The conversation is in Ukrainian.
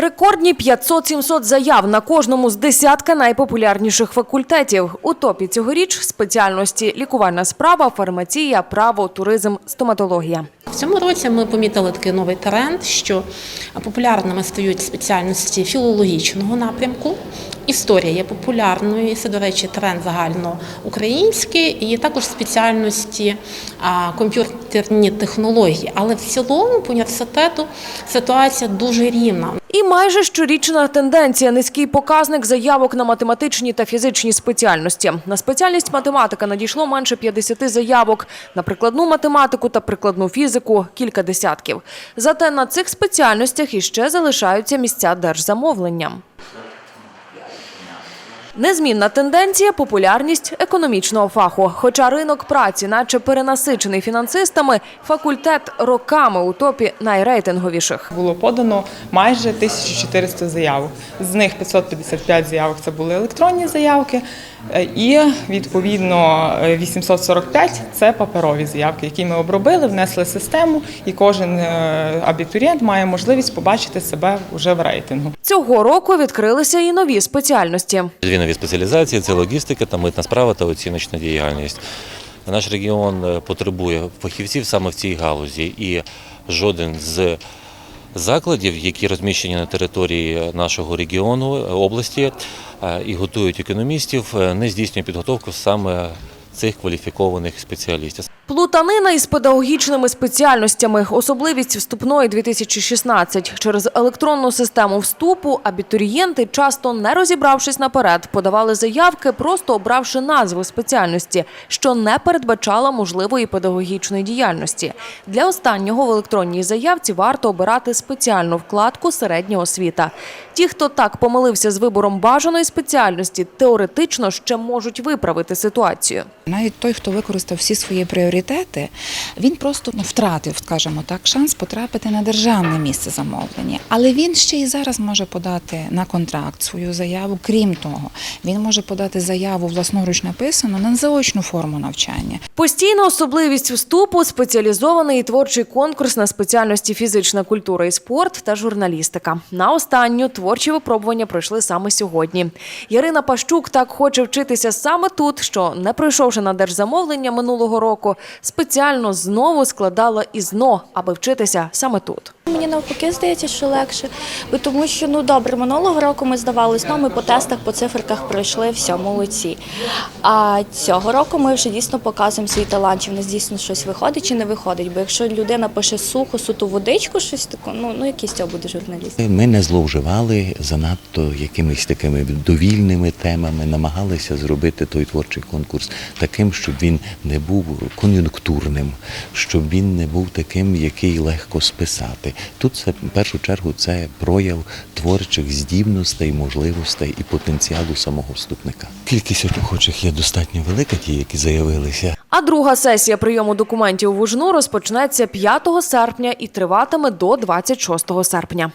Рекордні 500-700 заяв на кожному з десятка найпопулярніших факультетів. У топі цьогоріч спеціальності лікувальна справа, фармація, право, туризм, стоматологія. В цьому році ми помітили такий новий тренд, що популярними стають спеціальності філологічного напрямку. Історія є популярною, і це, до речі, тренд загальноукраїнський, і також спеціальності комп'ютерні технології. Але в цілому по університету ситуація дуже рівна. І майже щорічна тенденція – низький показник заявок на математичні та фізичні спеціальності. На спеціальність математика надійшло менше 50 заявок, на прикладну математику та прикладну фізику – кілька десятків. Зате на цих спеціальностях іще залишаються місця держзамовленням. Незмінна тенденція – популярність економічного фаху. Хоча ринок праці, наче перенасичений фінансистами, факультет роками у топі найрейтинговіших. Було подано майже 1400 заявок. З них 555 заявок це були електронні заявки, і відповідно е, 845 це паперові заявки, які ми обробили, внесли в систему, і кожен е, абітурієнт має можливість побачити себе вже в рейтингу. Цього року відкрилися і нові спеціальності. Дві нові спеціалізації це логістика та митна справа та оціночна діяльність. Наш регіон е, потребує фахівців саме в цій галузі, і жоден з закладів, які розміщені на території нашого регіону е, області е, і готують економістів, е, не здійснює підготовку саме цих кваліфікованих спеціалістів. Плутанина із педагогічними спеціальностями. Особливість вступної 2016. Через електронну систему вступу абітурієнти, часто не розібравшись наперед, подавали заявки, просто обравши назву спеціальності, що не передбачала можливої педагогічної діяльності. Для останнього в електронній заявці варто обирати спеціальну вкладку середня освіта. Ті, хто так помилився з вибором бажаної спеціальності, теоретично ще можуть виправити ситуацію. Навіть той, хто використав всі свої пріоритети, він просто ну, втратив, скажімо так, шанс потрапити на державне місце замовлення. Але він ще і зараз може подати на контракт свою заяву. Крім того, він може подати заяву власноруч написану на заочну форму навчання. Постійна особливість вступу спеціалізований творчий конкурс на спеціальності фізична культура і спорт та журналістика. На останню творчі випробування пройшли саме сьогодні. Ярина Пащук так хоче вчитися саме тут, що не пройшовши на держзамовлення минулого року, спеціально знову складала із ЗНО, аби вчитися саме тут. Мені навпаки здається, що легше, бо тому що ну добре, минулого року ми здавали ЗНО, ми по тестах, по циферках пройшли все, молодці. А цього року ми вже дійсно показуємо свій талант, чи в нас дійсно щось виходить чи не виходить. Бо якщо людина пише сухо, суту водичку, щось таке, ну ну який з цього буде журналіст. Ми не зловживали занадто якимись такими довільними темами, намагалися зробити той творчий конкурс таким, щоб він не був кон'юнктурним, щоб він не був таким, який легко списати. Тут це в першу чергу це прояв творчих здібностей, можливостей і потенціалу самого вступника. Кількість охочих є достатньо велика, ті, які заявилися. А друга сесія прийому документів в УЖНУ розпочнеться 5 серпня і триватиме до 26 серпня.